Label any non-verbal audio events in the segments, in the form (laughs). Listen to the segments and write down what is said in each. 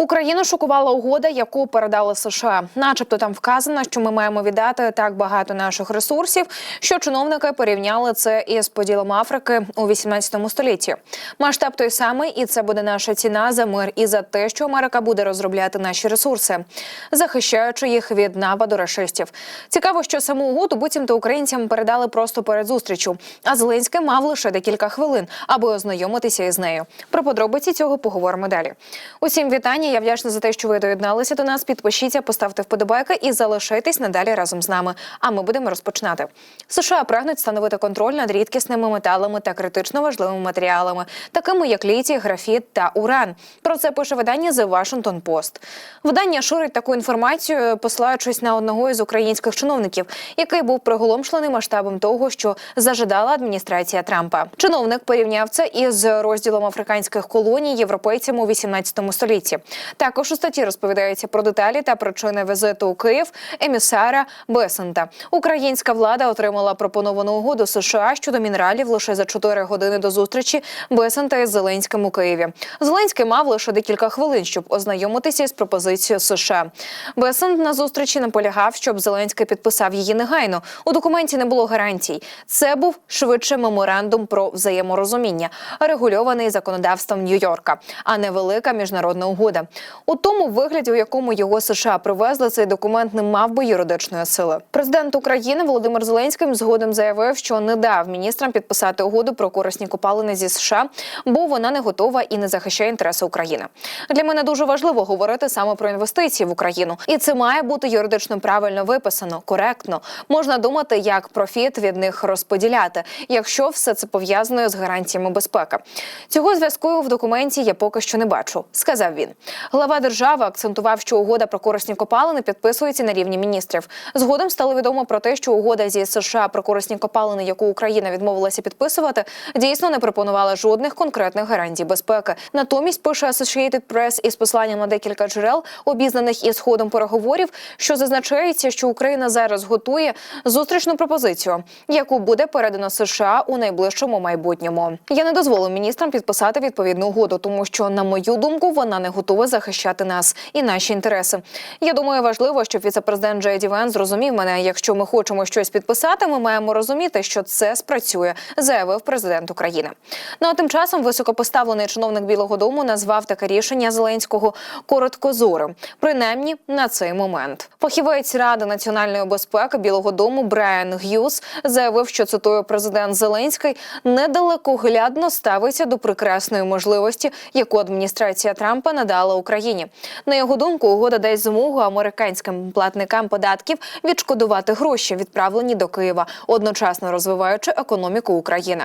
Україну шокувала угода, яку передали США. Начебто там вказано, що ми маємо віддати так багато наших ресурсів, що чиновники порівняли це із поділом Африки у 18 столітті. Масштаб той самий, і це буде наша ціна за мир і за те, що Америка буде розробляти наші ресурси, захищаючи їх від нападу рашистів. Цікаво, що саму угоду буцімто українцям передали просто перед зустрічю. А Зеленський мав лише декілька хвилин, аби ознайомитися із нею. Про подробиці цього поговоримо далі. Усім вітання. Я вдячна за те, що ви доєдналися до нас. Підпишіться, поставте вподобайки і залишайтесь надалі разом з нами. А ми будемо розпочинати. США прагнуть встановити контроль над рідкісними металами та критично важливими матеріалами, такими як літій, графіт та уран. Про це пише видання The Washington Post. Видання ширить таку інформацію, посилаючись на одного із українських чиновників, який був приголомшлений масштабом того, що зажадала адміністрація Трампа. Чиновник порівняв це із розділом африканських колоній європейцями у 18 столітті. Також у статті розповідається про деталі та причини візиту у Київ емісара Бесента. Українська влада отримала пропоновану угоду США щодо мінералів лише за 4 години до зустрічі Бесента із Зеленським у Києві. Зеленський мав лише декілька хвилин, щоб ознайомитися з пропозицією США. Бесент на зустрічі наполягав, щоб Зеленський підписав її негайно. У документі не було гарантій. Це був швидше меморандум про взаєморозуміння, регульований законодавством Нью-Йорка, а не велика міжнародна угода. У тому вигляді, у якому його США привезли, цей документ не мав би юридичної сили. Президент України Володимир Зеленський згодом заявив, що не дав міністрам підписати угоду про корисні копалини зі США, бо вона не готова і не захищає інтереси України. Для мене дуже важливо говорити саме про інвестиції в Україну, і це має бути юридично правильно виписано, коректно. Можна думати, як профіт від них розподіляти, якщо все це пов'язано з гарантіями безпеки. Цього зв'язку в документі я поки що не бачу, сказав він. Глава держави акцентував, що угода про корисні копалини підписується на рівні міністрів. Згодом стало відомо про те, що угода зі США про корисні копалини, яку Україна відмовилася підписувати, дійсно не пропонувала жодних конкретних гарантій безпеки. Натомість пише Associated Press із посланням на декілька джерел, обізнаних із ходом переговорів, що зазначається, що Україна зараз готує зустрічну пропозицію, яку буде передано США у найближчому майбутньому. Я не дозволю міністрам підписати відповідну угоду, тому що, на мою думку, вона не готова захищати нас і наші інтереси. Я думаю, важливо, щоб віцепрезидент Джей Ді зрозумів мене. Якщо ми хочемо щось підписати, ми маємо розуміти, що це спрацює, заявив президент України. Ну а тим часом високопоставлений чиновник Білого Дому назвав таке рішення Зеленського короткозорим, принаймні на цей момент. Фахівець ради національної безпеки Білого Дому Брайан Г'юз заявив, що цитую президент Зеленський недалекоглядно ставиться до прекрасної можливості, яку адміністрація Трампа надала Україні. На його думку, угода дасть змогу американським платникам податків відшкодувати гроші, відправлені до Києва, одночасно розвиваючи економіку України.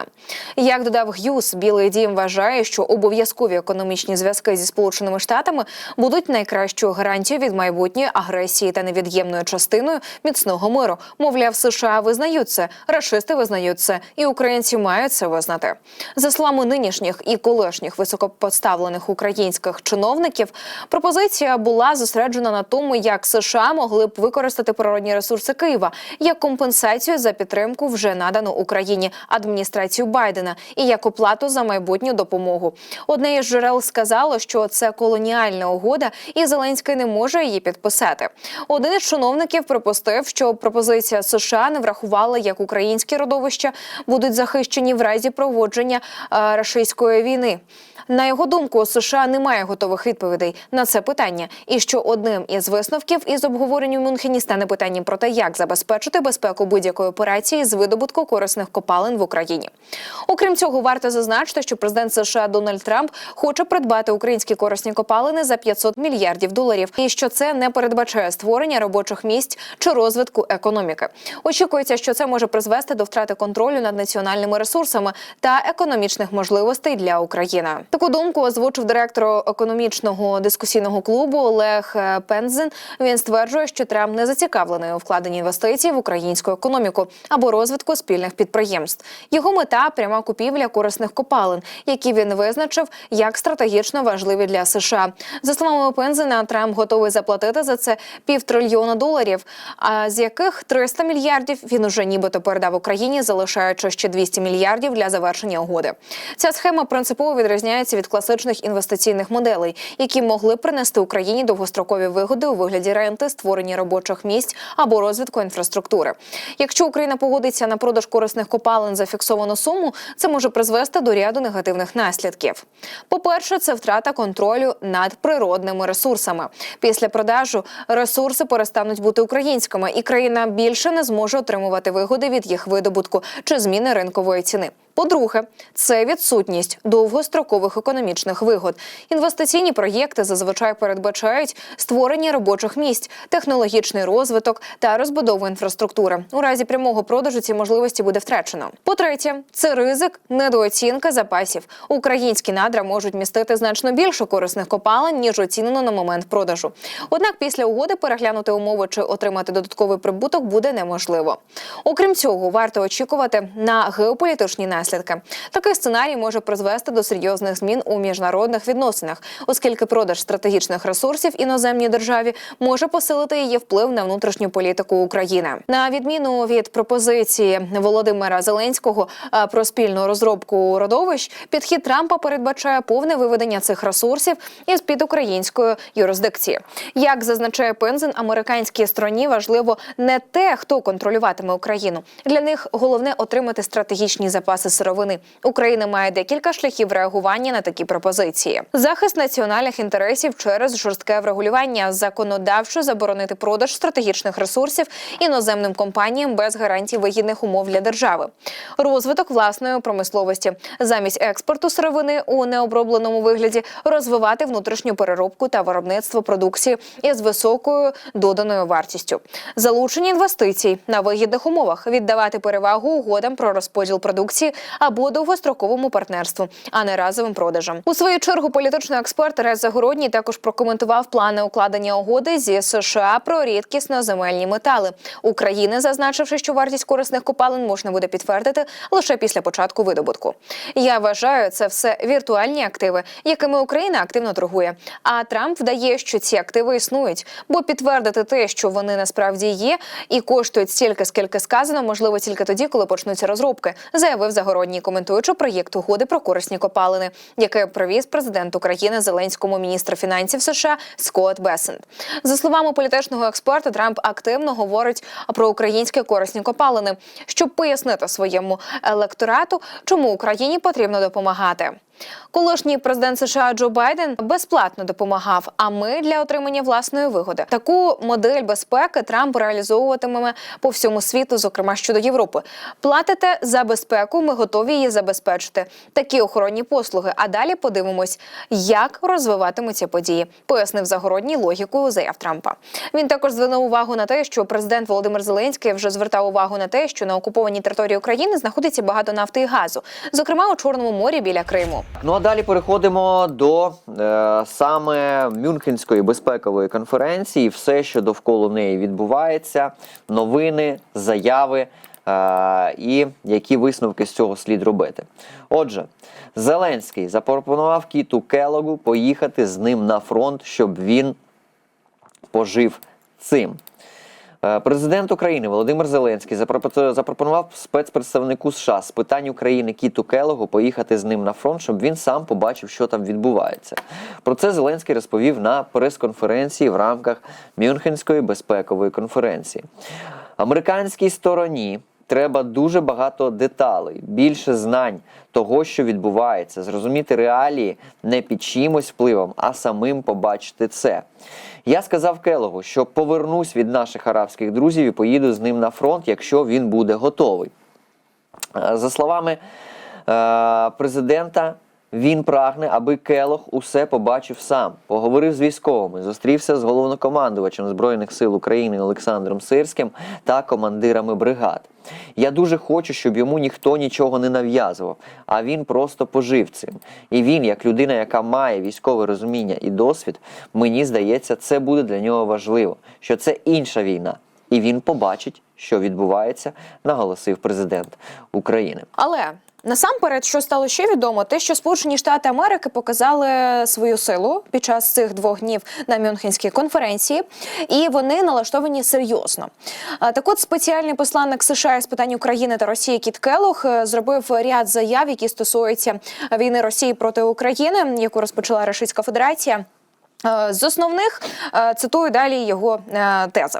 Як додав Г'юз, Білий Дім вважає, що обов'язкові економічні зв'язки зі сполученими штатами будуть найкращою гарантією від майбутньої агресії та невід'ємною частиною міцного миру. Мовляв, США визнають це, рашисти визнають це, і українці мають це визнати. За словами нинішніх і колишніх високопоставлених українських чиновників, пропозиція була зосереджена на тому, як США могли б використати природні ресурси Києва як компенсацію за підтримку вже надану Україні адміністрацію Байдена і як оплату за майбутню допомогу. Одне із джерел сказало, що це колоніальна угода, і Зеленський не може її підписати. Один із чиновників припустив, що пропозиція США не врахувала, як українські родовища будуть захищені в разі проводження е, рашистської війни. На його думку, у США немає готових відповідей на це питання, і що одним із висновків із обговорення в Мюнхені стане питанням про те, як забезпечити безпеку будь-якої операції з видобутку корисних копалин в Україні. Окрім цього, варто зазначити, що президент США Дональд Трамп хоче придбати українські корисні копалини за 500 мільярдів доларів, і що це не передбачає створення робочих місць чи розвитку економіки. Очікується, що це може призвести до втрати контролю над національними ресурсами та економічних можливостей для України. Таку думку озвучив директор економічного дискусійного клубу Олег е, Пензен. Він стверджує, що Трамп не зацікавлений у вкладенні інвестицій в українську економіку або розвитку спільних підприємств. Його мета пряма купівля корисних копалин, які він визначив як стратегічно важливі для США. За словами Пензена, Трамп готовий заплатити за це півтрильйона доларів, а з яких 300 мільярдів він уже нібито передав Україні, залишаючи ще 200 мільярдів для завершення угоди. Ця схема принципово відрізняється відрізняються від класичних інвестиційних моделей, які могли принести Україні довгострокові вигоди у вигляді ренти, створення робочих місць або розвитку інфраструктури. Якщо Україна погодиться на продаж корисних копалин за фіксовану суму, це може призвести до ряду негативних наслідків. По-перше, це втрата контролю над природними ресурсами. Після продажу ресурси перестануть бути українськими, і країна більше не зможе отримувати вигоди від їх видобутку чи зміни ринкової ціни. По-друге, це відсутність довгострокових економічних вигод. Інвестиційні проєкти зазвичай передбачають створення робочих місць, технологічний розвиток та розбудову інфраструктури. У разі прямого продажу ці можливості буде втрачено. По-третє, це ризик недооцінка запасів. Українські надра можуть містити значно більше корисних копалин ніж оцінено на момент продажу. Однак після угоди переглянути умови чи отримати додатковий прибуток буде неможливо. Окрім цього, варто очікувати на геополітичні наслідки. Такий сценарій може призвести до серйозних змін у міжнародних відносинах, оскільки продаж стратегічних ресурсів іноземній державі може посилити її вплив на внутрішню політику України. На відміну від пропозиції Володимира Зеленського е, про спільну розробку родовищ, підхід Трампа передбачає повне виведення цих ресурсів із під української юрисдикції. Як зазначає Пензен, американській стороні важливо не те, хто контролюватиме Україну. Для них головне отримати стратегічні запаси сировини. Україна має декілька шляхів реагування на такі пропозиції: захист національних інтересів через жорстке врегулювання, законодавчо заборонити продаж стратегічних ресурсів іноземним компаніям без гарантій вигідних умов для держави, розвиток власної промисловості. Замість експорту сировини у необробленому вигляді, розвивати внутрішню переробку та виробництво продукції із високою доданою вартістю, залучення інвестицій на вигідних умовах, віддавати перевагу угодам про розподіл продукції або довгостроковому партнерству, а не разовим продажам. У свою чергу політичний експерт Рез Загородній також прокоментував плани укладення угоди зі США про рідкісно земельні метали України, зазначивши, що вартість корисних копалин можна буде підтвердити лише після початку видобутку. Я вважаю, це все віртуальні активи, якими Україна активно торгує. А Трамп вдає, що ці активи існують, бо підтвердити те, що вони насправді є, і коштують стільки, скільки сказано, можливо тільки тоді, коли почнуться розробки, заявив Загородній, коментуючи проєкт угоди про корисні копалини, яке привіз президент України Зеленському міністру фінансів США Скотт Бесент. За словами політичного експерта, Трамп активно говорить про українські корисні копалини, щоб пояснити своєму електорату, чому Україні потрібно допомагати. Колишній президент США Джо Байден безплатно допомагав. А ми для отримання власної вигоди. Таку модель безпеки Трамп реалізовуватиме по всьому світу, зокрема щодо Європи. Платите за безпеку, ми готові її забезпечити. Такі охоронні послуги. А далі подивимось, як розвиватимуться події. Пояснив Загородній логіку заяв Трампа. Він також звернув увагу на те, що президент Володимир Зеленський вже звертав увагу на те, що на окупованій території України знаходиться багато нафти і газу, зокрема у Чорному морі біля Криму. Ну а далі переходимо до е, саме Мюнхенської безпекової конференції. Все, що довкола неї відбувається, новини, заяви е, і які висновки з цього слід робити. Отже, Зеленський запропонував Кіту Келогу поїхати з ним на фронт, щоб він пожив цим. Е, Президент України Володимир Зеленський запропо- запропонував спецпредставнику США з питань України Кіту Келогу поїхати з ним на фронт, щоб він сам побачив, що там відбувається. Про це Зеленський розповів на прес-конференції в рамках Мюнхенської безпекової конференції. Американській стороні треба дуже багато деталей, більше знань того, що відбувається, зрозуміти реалії не під чимось впливом, а самим побачити це. Я сказав Келогу, що повернусь від наших арабських друзів і поїду з ним на фронт, якщо він буде готовий. Е, За словами е, президента, він прагне, аби Келох усе побачив сам, поговорив з військовими, зустрівся з головнокомандувачем Збройних сил України Олександром Сирським та командирами бригад. Я дуже хочу, щоб йому ніхто нічого не нав'язував, а він просто пожив цим. І він, як людина, яка має військове розуміння і досвід, мені здається, це буде для нього важливо, що це інша війна, і він побачить, що відбувається, наголосив президент України. Але насамперед, що стало ще відомо, те, що Сполучені Штати Америки показали свою силу під час цих двох днів на Мюнхенській конференції, і вони налаштовані серйозно. Так, от спеціальний посланник США з питань України та Росії Кіт Келох е, зробив ряд заяв, які стосуються війни Росії проти України, яку розпочала Російська Федерація. Е, З основних е, цитую далі його е, тези.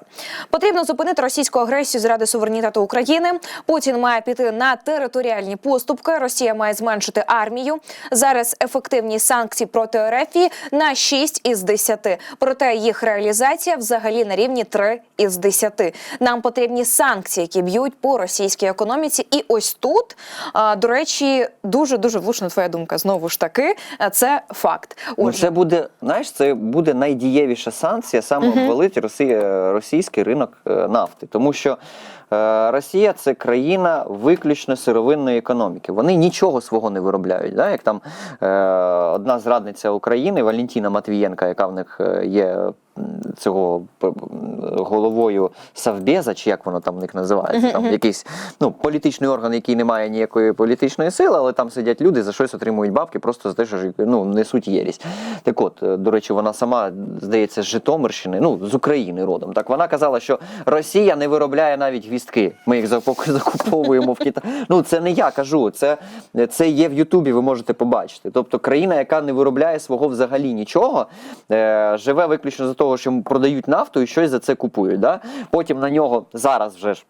Потрібно зупинити російську агресію заради суверенітету України. Путін має піти на територіальні поступки. Росія має зменшити армію. Зараз ефективність санкцій проти РФ на 6 із 10. Проте їх реалізація взагалі на рівні 3 із 10. Нам потрібні санкції, які б'ють по російській економіці. І ось тут, до речі, дуже дуже влучна твоя думка. Знову ж таки, це факт. Ну, це буде, знаєш, це буде найдієвіша санкція саме обвалить Росія, російський ринок е, нафти. Тому що Росія це країна виключно сировинної економіки. Вони нічого свого не виробляють. Да? Як там е, одна зрадниця України Валентіна Матвієнка, яка в них е, є цього головою Совбеза, чи як воно там в них називається, там якийсь ну, політичний орган, який не має ніякої політичної сили, але там сидять люди, за щось отримують бабки, просто за те, що ну, несуть єрість. Так от, е, до речі, вона сама, здається, з Житомирщини, ну, з України родом. Так вона казала, що Росія не виробляє навіть гвістки. Ми їх закуповуємо в Китаї. Ну, це не я кажу, це, це є в Ютубі, ви можете побачити. Тобто країна, яка не виробляє свого взагалі нічого, е, живе виключно за того, що продають нафту і щось за це купують. Да? Потім на нього зараз вже ж.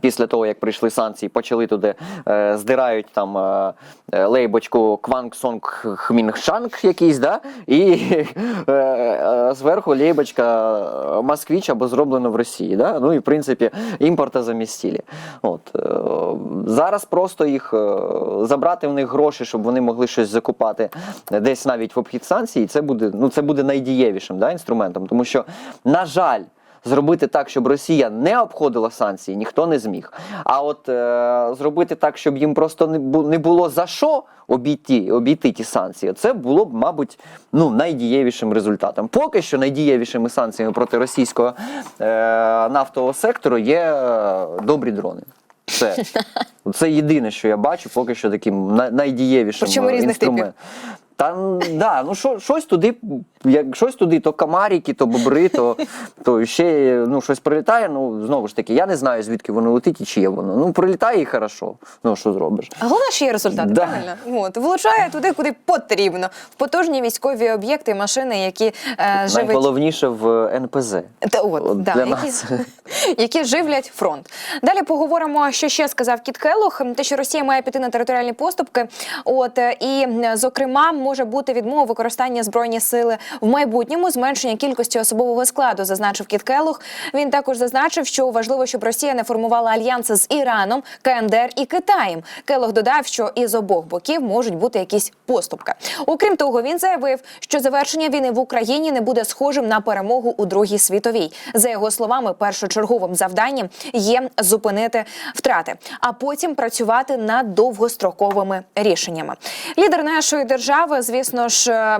Після того, як прийшли санкції, почали туди е, здирають там е, е, лейбочку Кванг Сонг Хмінгшанг якийсь, да? і (laughs) е, е, зверху лейбочка е, Москвіч або зроблено в Росії. Да? Ну і в принципі імпорта замістілі. От, е, зараз просто їх забрати в них гроші, щоб вони могли щось закупати десь навіть в обхід санкцій, це буде, ну, це буде найдієвішим да, інструментом. Тому що, на жаль, Зробити так, щоб Росія не обходила санкції, ніхто не зміг. А от е, зробити так, щоб їм просто не, було за що обійти, обійти ті санкції, це було б, мабуть, ну, найдієвішим результатом. Поки що найдієвішими санкціями проти російського е, нафтового сектору є е, добрі дрони. Це, (laughs) це єдине, що я бачу, поки що таким най- найдієвішим Причому різних. Та да, ну що, щось туди, як щось туди, то комарики, то бобри, то, то ще ну, щось прилітає. Ну знову ж таки, я не знаю, звідки воно летить і чиє воно. Ну, прилітає і хорошо. Ну що зробиш? А головне, що є результати, Да. правильно? От, влучає туди, куди потрібно. В потужні військові об'єкти, машини, які е, живуть. Найголовніше в НПЗ. Та от, От да, які, (laughs) які живлять фронт. Далі поговоримо, що ще сказав Кіт Келлох, те, що Росія має піти на територіальні поступки. От е, і зокрема може бути відмова використання збройні сили в майбутньому, зменшення кількості особового складу, зазначив Кіт Келлох. Він також зазначив, що важливо, щоб Росія не формувала альянси з Іраном, КНДР і Китаєм. Келлох додав, що із обох боків можуть бути якісь поступки. Окрім того, він заявив, що завершення війни в Україні не буде схожим на перемогу у Другій світовій. За його словами, першочерговим завданням є зупинити втрати, а потім працювати над довгостроковими рішеннями. Лідер нашої держави, звісно ж.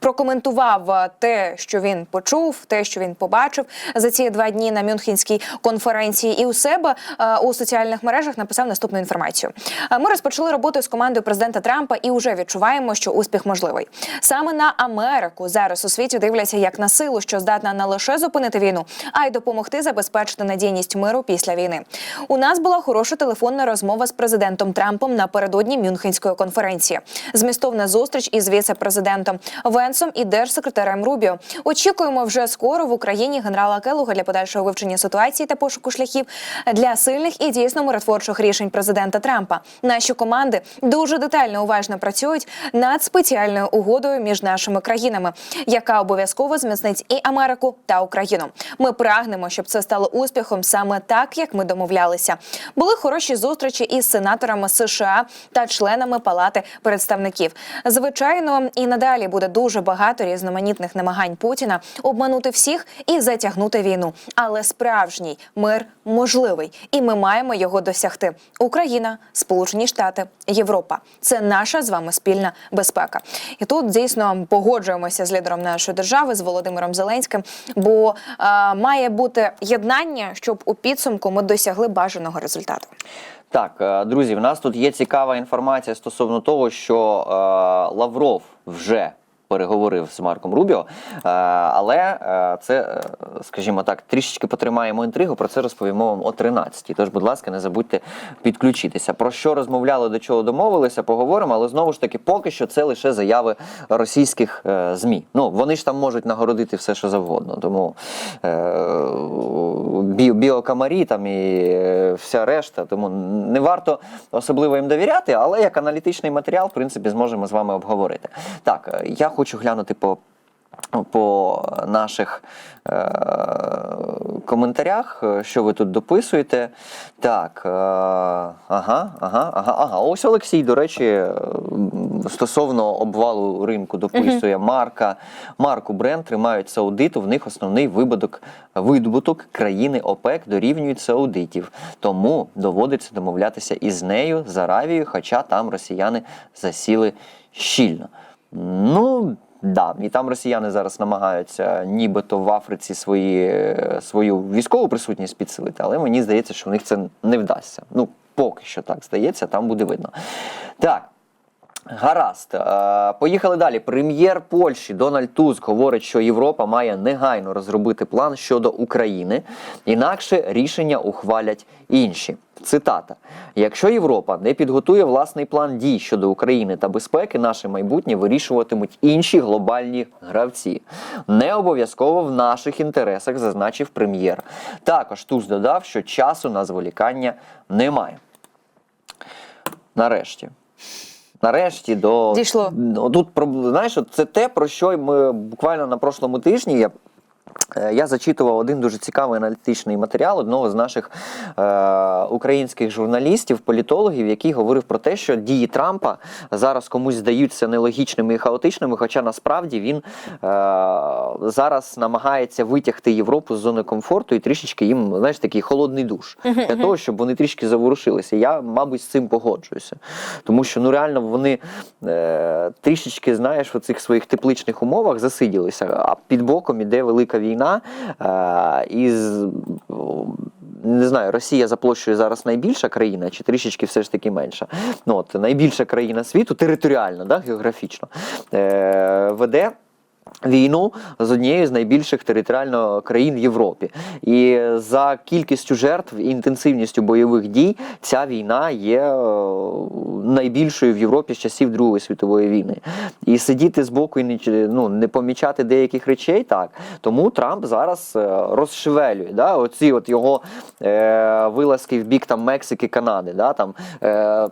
Прокоментував е, те, що він почув, те, що він побачив за ці два дні на Мюнхенській конференції, і у себе е, у соціальних мережах написав наступну інформацію. Е, Ми розпочали роботу з командою президента Трампа і вже відчуваємо, що успіх можливий. Саме на Америку зараз у світі дивляться як на силу, що здатна не лише зупинити війну, а й допомогти забезпечити надійність миру після війни. У нас була хороша телефонна розмова з президентом Трампом напередодні Мюнхенської конференції. Змістовна зустріч із віце-президентом Венсом і держсекретарем Рубіо. Очікуємо вже скоро в Україні генерала Келуга для подальшого вивчення ситуації та пошуку шляхів для сильних і дійсно миротворчих рішень президента Трампа. Наші команди дуже детально уважно працюють над спеціальною угодою між нашими країнами, яка обов'язково зміцнить і Америку та Україну. Ми прагнемо, щоб це стало успіхом саме так, як ми домовлялися. Були хороші зустрічі із сенаторами США та членами Палати представників. Звичайно, і надалі буде дуже багато різноманітних намагань Путіна обманути всіх і затягнути війну. Але справжній мир можливий, і ми маємо його досягти. Україна, Сполучені Штати, Європа це наша з вами спільна безпека. І тут дійсно погоджуємося з лідером нашої держави з Володимиром Зеленським, бо е, має бути єднання, щоб у підсумку ми досягли бажаного результату. Так, е, друзі, в нас тут є цікава інформація стосовно того, що е, Лавров вже переговорив з Марком Рубіо, е, але е, це, е, скажімо так, трішечки потримаємо інтригу. Про це розповімо вам о 13-й. Тож, будь ласка, не забудьте підключитися. Про що розмовляли, до чого домовилися, поговоримо. Але знову ж таки, поки що це лише заяви російських змі. Ну вони ж там можуть нагородити все, що завгодно. Тому бі, біокамарі там і вся решта. Тому не варто особливо їм довіряти, але як аналітичний матеріал, в принципі, зможемо з вами обговорити. Так, я хочу глянути по. По наших е- коментарях, е, що ви тут дописуєте. Так, е- ага, ага, ага, ага. Ось Олексій, до речі, е, стосовно обвалу ринку дописує Марка. Марку Бренд тримають саудиту, в них основний вибудок, видобуток країни ОПЕК дорівнюють саудитів. Тому доводиться домовлятися із нею з Аравією, хоча там росіяни засіли щільно. Ну, да, і там росіяни зараз намагаються нібито в Африці свої, свою військову присутність підсилити, але мені здається, що у них це не вдасться. Ну, поки що так здається, там буде видно. Так. Гаразд, Е, поїхали далі. Прем'єр Польщі Дональд Туск говорить, що Європа має негайно розробити план щодо України, інакше рішення ухвалять інші. Цитата: якщо Європа не підготує власний план дій щодо України та безпеки, наше майбутнє вирішуватимуть інші глобальні гравці. Не обов'язково в наших інтересах, зазначив прем'єр. Також Туз додав, що часу на зволікання немає. Нарешті. Нарешті до Дійшло. Ну, тут знаєш, це те, про що ми буквально на прошлому тижні. Я Я зачитував один дуже цікавий аналітичний матеріал одного з наших е, українських журналістів, політологів, який говорив про те, що дії Трампа зараз комусь здаються нелогічними і хаотичними, хоча насправді він е, зараз намагається витягти Європу з зони комфорту і трішечки їм, знаєш, такий холодний душ для (laughs) того, щоб вони трішки заворушилися. Я, мабуть, з цим погоджуюся. Тому що ну реально вони е, трішечки, знаєш, в цих своїх тепличних умовах засиділися, а під боком іде велика війна. Е, о, не знаю, Росія за площею зараз найбільша країна, чи трішечки все ж таки менша. Ну, от, найбільша країна світу, територіально, да, географічно, е, веде. Війну з однією з найбільших територіально країн в Європі, і за кількістю жертв і інтенсивністю бойових дій ця війна є е, найбільшою в Європі з часів Другої світової війни. І сидіти збоку і не, ну, не помічати деяких речей, так тому Трамп зараз е, розшевелює да, оці от його е, вилазки в бік там Мексики, Канади, да, там е,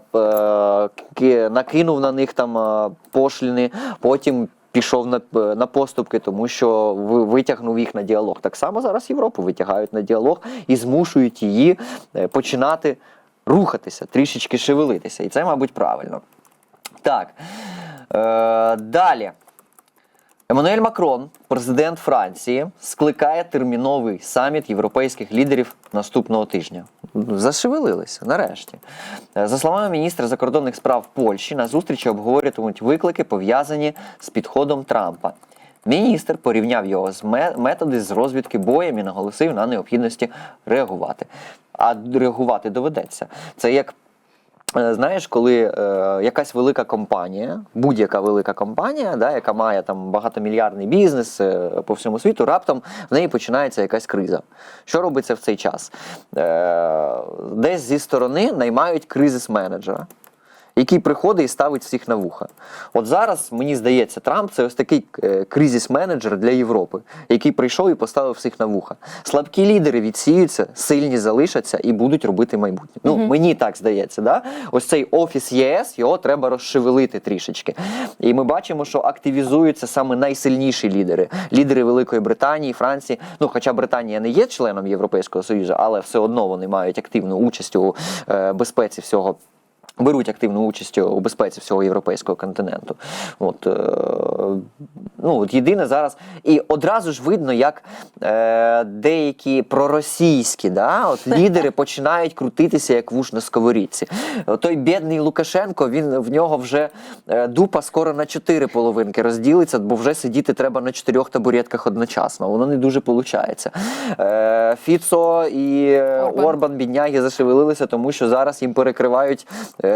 е, накинув на них там е, пошліни, потім пішов на, на поступки, тому що ви- витягнув їх на діалог. Так само зараз Європу витягають на діалог і змушують її е, починати рухатися, трішечки шевелитися. І це, мабуть, правильно. Так. Е, далі. Еммануель Макрон, президент Франції, скликає терміновий саміт європейських лідерів наступного тижня. Зашевелилися нарешті. Е, За словами міністра закордонних справ Польщі, на зустрічі обговорюватимуть виклики, пов'язані з підходом Трампа. Міністр порівняв його з методи з розвідки боєм і наголосив на необхідності реагувати. А реагувати доведеться. Це як Знаєш, коли е, якась велика компанія, будь-яка велика компанія, да, яка має там багатомільярдний бізнес е, по всьому світу, раптом в неї починається якась криза. Що робиться в цей час? Е, десь зі сторони наймають кризис-менеджера. Який приходить і ставить всіх на вуха. От зараз, мені здається, Трамп це ось такий е, кризис-менеджер для Європи, який прийшов і поставив всіх на вуха. Слабкі лідери відсіються, сильні залишаться і будуть робити майбутнє. Ну, мені так здається, да? ось цей офіс ЄС, його треба розшевелити трішечки. І ми бачимо, що активізуються саме найсильніші лідери. Лідери Великої Британії, Франції. Ну, хоча Британія не є членом Європейського Союзу, але все одно вони мають активну участь у е, безпеці всього. Беруть активну участь у безпеці всього європейського континенту. От, е, ну, от єдине зараз. І одразу ж видно, як е, деякі проросійські да, от, (laughs) лідери починають крутитися як вуш на сковорідці. Той бідний Лукашенко, він в нього вже е, дупа скоро на чотири половинки розділиться, бо вже сидіти треба на чотирьох табуретках одночасно. Воно не дуже виходить. Е, Фіцо і Орбан. Орбан бідняги зашевелилися, тому що зараз їм перекривають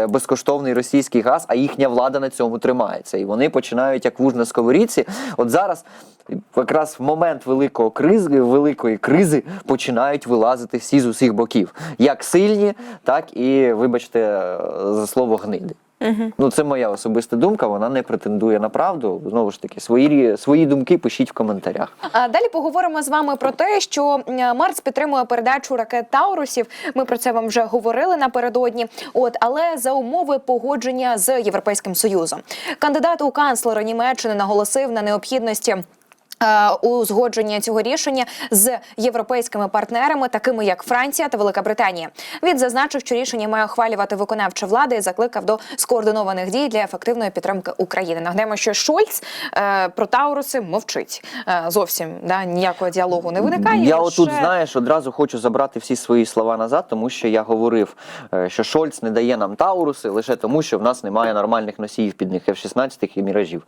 безкоштовний російський газ, а їхня влада на цьому тримається. І вони починають як вуж на сковорідці. От зараз. Якраз в момент великого кризи, великої кризи починають вилазити всі з усіх боків, як сильні, так і, вибачте, е, за слово гниди. Ну, це моя особиста думка. Вона не претендує на правду. Знову ж таки, свої свої думки пишіть в коментарях. А Далі поговоримо з вами про те, що Марс підтримує передачу ракет Таурусів. Ми про це вам вже говорили напередодні. От але за умови погодження з Європейським Союзом, кандидат у канцлера Німеччини наголосив на необхідності. Е, Узгодження цього рішення з європейськими партнерами, такими як Франція та Велика Британія. Він зазначив, що рішення має ухвалювати виконавча влада і закликав до скоординованих дій для ефективної підтримки України. Нагадаємо, що Шольц е, про Тауруси мовчить е, зовсім да ніякого діалогу не виникає. Я отут, знаєш, одразу хочу забрати всі свої слова назад, тому що я говорив, е, що Шольц не дає нам Тауруси лише тому, що в нас немає нормальних носіїв під них F-16 і міражів.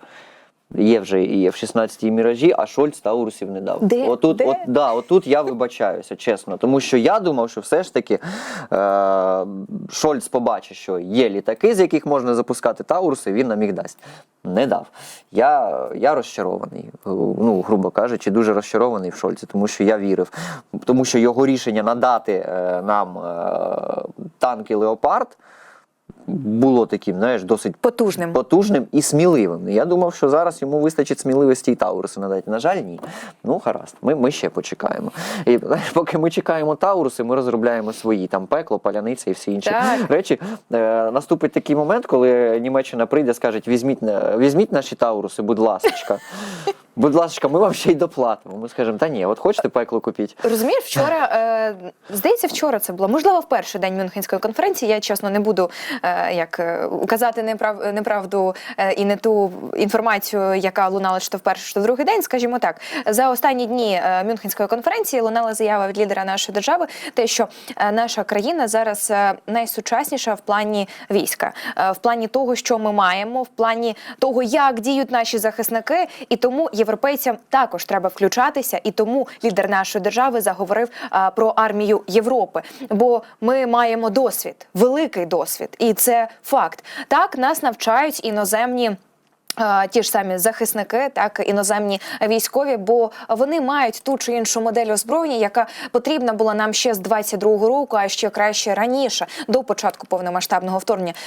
Є вже і F-16 і міражі, а Шольц Таурусів не дав. Де? Отут, Де? От, да, отут я вибачаюся, чесно. Тому що я думав, що все ж таки е- Шольц побачить, що є літаки, з яких можна запускати Тауруси, він нам їх дасть. Не дав. Я, я розчарований, ну, грубо кажучи, дуже розчарований в Шольці, тому що я вірив. Тому що його рішення надати е, нам е, танки Леопард було таким, знаєш, досить потужним. потужним і сміливим. Я думав, що зараз йому вистачить сміливості і Тауруси надати. На жаль, ні. Ну, гаразд, ми, ми ще почекаємо. І знаєш, поки ми чекаємо Тауруси, ми розробляємо свої там пекло, паляниця і всі інші Так. речі. Е, наступить такий момент, коли Німеччина прийде, скаже, візьміть, на- візьміть наші Тауруси, будь ласочка. Будь ласка, ми вам ще й доплатимо. Ми скажемо, та ні, от хочете пекло купіть. Розумієш, (laughs) вчора е, здається, вчора це було можливо в перший день Мюнхенської конференції. Я чесно не буду е, як е, указати неправ, неправду е, і не ту інформацію, яка лунала то в перший, то в другий день. Скажімо так, за останні дні е, Мюнхенської конференції лунала заява від лідера нашої держави, те, що е, наша країна зараз е, найсучасніша в плані війська, е, в плані того, що ми маємо, в плані того, як діють наші захисники, і тому європейцям також треба включатися. І тому лідер нашої держави заговорив а, про армію Європи. Бо ми маємо досвід, великий досвід, і це факт. Так нас навчають іноземні. Ті ж самі захисники, так іноземні військові, бо вони мають ту чи іншу модель озброєння, яка потрібна була нам ще з 22-го року, а ще краще раніше до початку повномасштабного вторгнення.